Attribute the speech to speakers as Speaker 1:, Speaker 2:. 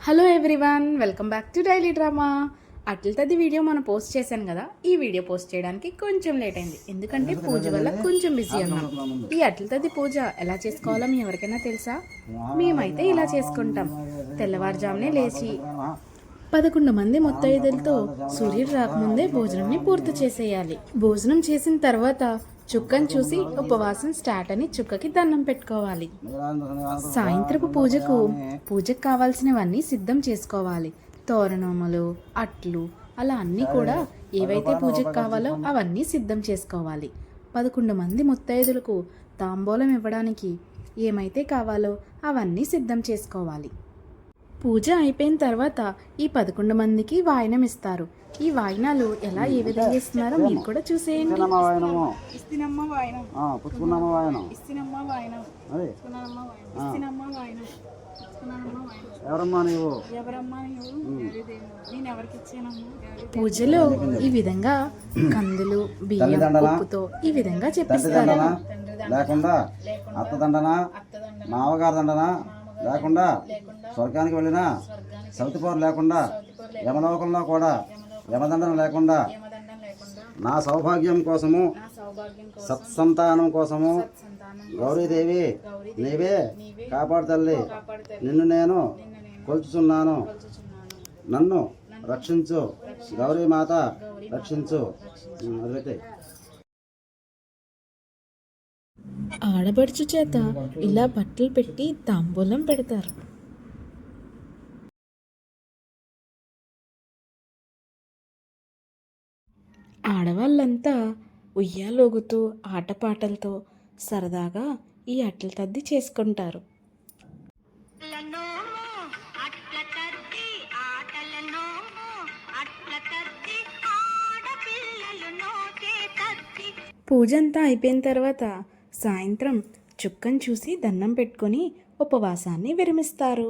Speaker 1: Hello everyone welcome back to daily drama అట్ల తది video మనం పోస్ట్ చేశాను కదా ఈ వీడియో పోస్ట్ చేయడానికి కొంచెం లేట్ అయింది. ఎందుకంటే పూజ వల్ల కొంచెం బిజీ ఉన్నాం ఈ అట్ల తది పూజ ఎలా చేసుకోవాలో మీ ఎవరికైనా తెలుసా? మేమైతే ఇలా చేసుకుంటాం. తెల్లవారుజామునే లేచి పదకొండు మంది ముత్తైదులతో సూర్యుడు రాకముందే భోజనంని పూర్తి చేసేయాలి. భోజనం చేసిన తర్వాత చుక్కను చూసి ఉపవాసం స్టార్ట్ అని చుక్కకి దండం పెట్టుకోవాలి. సాయంత్రపు పూజకు పూజకు కావాల్సినవన్నీ సిద్ధం చేసుకోవాలి. తోరణములు అట్లు అలా అన్నీ కూడా ఏవైతే పూజకు కావాలో అవన్నీ సిద్ధం చేసుకోవాలి. పదకొండు మంది ముత్తైదులకు తాంబూలం ఇవ్వడానికి ఏమైతే కావాలో అవన్నీ సిద్ధం చేసుకోవాలి. పూజ అయిపోయిన తర్వాత ఈ పదకొండు మందికి వాయనం ఇస్తారు. ఈ వాయినాలు ఎలా ఏ విధంగా ఇస్తున్నారో మీరు కూడా చూసేయండి. పూజలో ఈ విధంగా కందులు బియ్యం? ఉప్పుతో ఈ విధంగా చెప్పిస్తారు?
Speaker 2: దండనా లేకుండా అత్త దండనా? మామగారు దండనా? లేకుండా స్వర్గానికి వెళ్ళినా సౌతిపోరు లేకుండా యమలోకంలో కూడా యమదండన లేకుండా నా సౌభాగ్యం కోసము సత్సంతానం కోసము గౌరీదేవి నీవే కాపాడు తల్లి నిన్ను నేను కొలుచుచున్నాను. నన్ను రక్షించు గౌరీ మాత రక్షించు. ఉమ్,
Speaker 1: ఆడబడుచు చేత ఇలా బట్టలు పెట్టి తాంబూలం పెడతారు. ఆడవాళ్ళంతా ఉయ్యాలోగుతూ ఆటపాటలతో సరదాగా ఈ అట్ల తద్ది చేసుకుంటారు పూజంతా అయిపోయిన తర్వాత సాయంత్రం చుక్కను చూసి దండం పెట్టుకొని ఉపవాసాన్ని విరమిస్తారు.